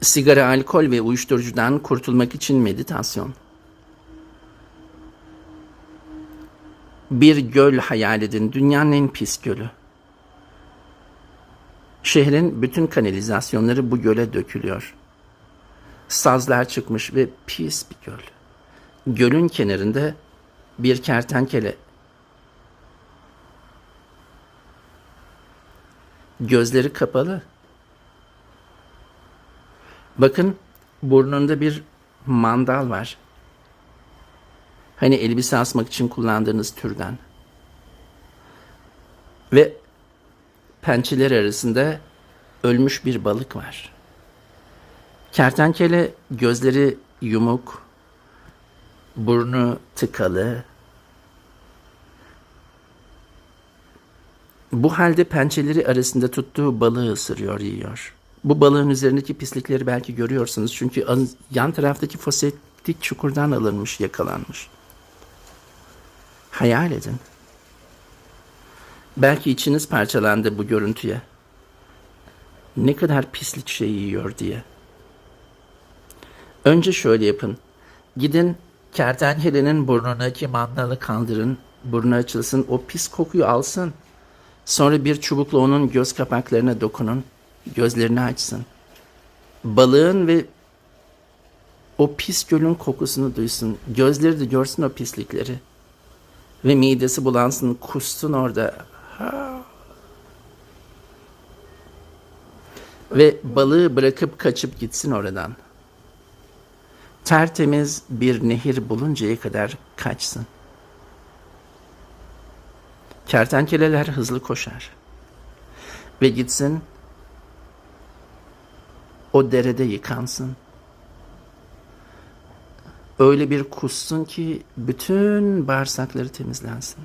Sigara, alkol ve uyuşturucudan kurtulmak için meditasyon. Bir göl hayal edin. Dünyanın en pis gölü. Şehrin bütün kanalizasyonları bu göle dökülüyor. Sazlar çıkmış ve pis bir göl. Gölün kenarında bir kertenkele gözleri kapalı. Bakın burnunda bir mandal var. Hani elbise asmak için kullandığınız türden. Ve pençeler arasında ölmüş bir balık var. Kertenkele gözleri yumuk, burnu tıkalı. Bu halde pençeleri arasında tuttuğu balığı ısırıyor, yiyor. Bu balığın üzerindeki pislikleri belki görüyorsunuz. Çünkü yan taraftaki foseptik çukurdan alınmış, yakalanmış. Hayal edin. Belki içiniz parçalandı bu görüntüye. Ne kadar pislik şey yiyor diye. Önce şöyle yapın. Gidin kertenkelenin burnundaki mandalı kaldırın. Burnu açılsın. O pis kokuyu alsın. Sonra bir çubukla onun göz kapaklarına dokunun. Gözlerini açsın. Balığın ve o pis gölün kokusunu duysun. Gözleri de görsün o pislikleri. Ve midesi bulansın, kussun orada. Ve balığı bırakıp kaçıp gitsin oradan. Tertemiz bir nehir buluncaya kadar kaçsın. Kertenkeleler hızlı koşar. Ve gitsin o derede yıkansın. Öyle bir kussun ki bütün bağırsakları temizlensin.